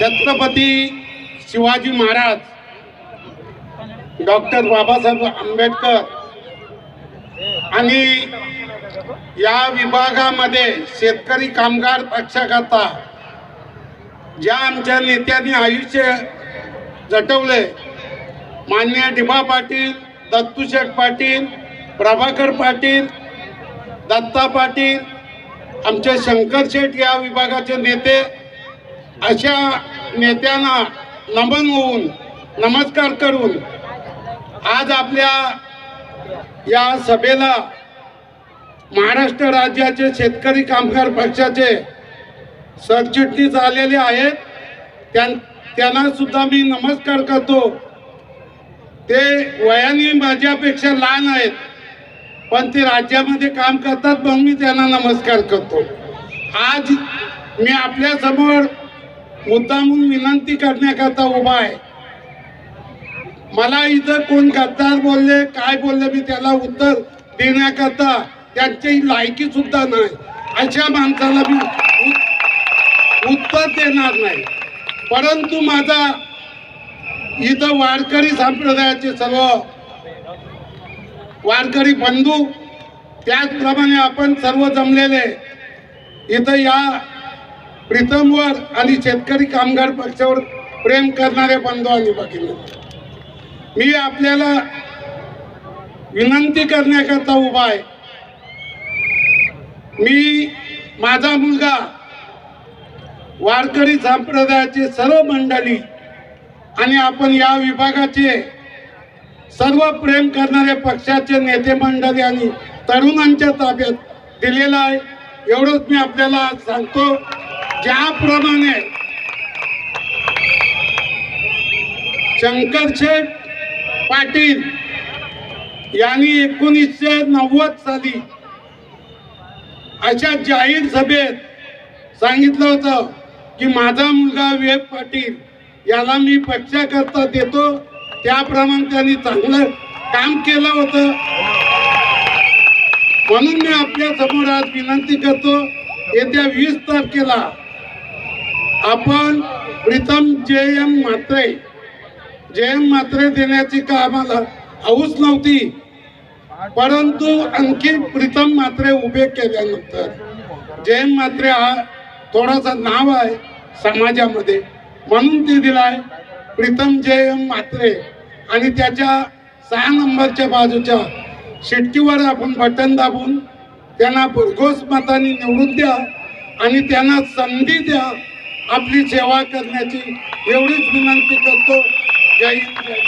Chhatrapati Shivaji Maharaj doctor Babasaheb Ambedkar आणि या विभागामध्ये शेतकरी कामगार पक्षाकरता ज्या आमच्या नेत्यांनी आयुष्य जटवले मान्य डिबा पाटील दत्तूशेठ पाटील प्रभाकर पाटील दत्ता पाटील आमचे शंकर शेठ या विभागाचे नेते अशा नेत्यांना नमन होऊन नमस्कार करून आज आपल्या या सभेला महाराष्ट्र राज्याचे शेतकरी कामगार पक्षाचे सरचिटणीस आलेले आहेत. त्यां त्यांना सुद्धा मी नमस्कार करतो. ते वयाने माझ्यापेक्षा लहान आहेत. पण ते राज्यामध्ये काम करतात म्हणून मी त्यांना नमस्कार करतो. आज मी आपल्यासमोर मुद्दामून विनंती करण्याकरता उभा आहे. मला इथं कोण गद्दार बोलले काय बोलले मी त्याला उत्तर देण्याकरता त्यांची लायकी सुद्धा नाही. अशा माणसाला मी उत्तर देणार नाही. परंतु माझा इथं वारकरी संप्रदायाचे सर्व वारकरी बंधू त्याचप्रमाणे आपण सर्व जमलेले इथं या प्रीतमवर आणि शेतकरी कामगार पक्षावर प्रेम करणारे बंधूंनी बघितले मी आपल्याला विनंती करण्याकरता उभा आहे. मी माझा मुलगा वारकरी संप्रदायाचे सर्व मंडळी आणि आपण या विभागाचे सर्व प्रेम करणारे पक्षाचे नेते मंडळी आणि तरुणांच्या ताब्यात दिलेला आहे. एवढंच मी आपल्याला सांगतो. ज्याप्रमाणे शंकरशेठ पाटील यांनी एकोणीसशे नव्वद साली अशा जाहीर सभेत सांगितलं होतं की माझा मुलगा वेब पाटील याला मी पक्षाकरता देतो. त्याप्रमाणे त्यांनी चांगलं काम केलं होतं. म्हणून मी आपल्यासमोर आज विनंती करतो येत्या वीस तारखेला आपण प्रीतम जे एम म्हात्रे जे एम म्हात्रे देण्याची का आम्हाला हौस नव्हती परंतु आणखी प्रीतम म्हात्रे उभे केल्यानंतर जे एम म्हात्रे हा थोडासा नाव आहे समाजामध्ये म्हणून ते दिलाय प्रीतम जे एम म्हात्रे. आणि त्याच्या सहा नंबरच्या बाजूच्या शिटकीवर आपण बटन दाबून त्यांना भरघोस मताने निवडून द्या आणि त्यांना संधी द्या. आपली सेवा करण्याची एवढीच विनंती करतो. जय हिंद जय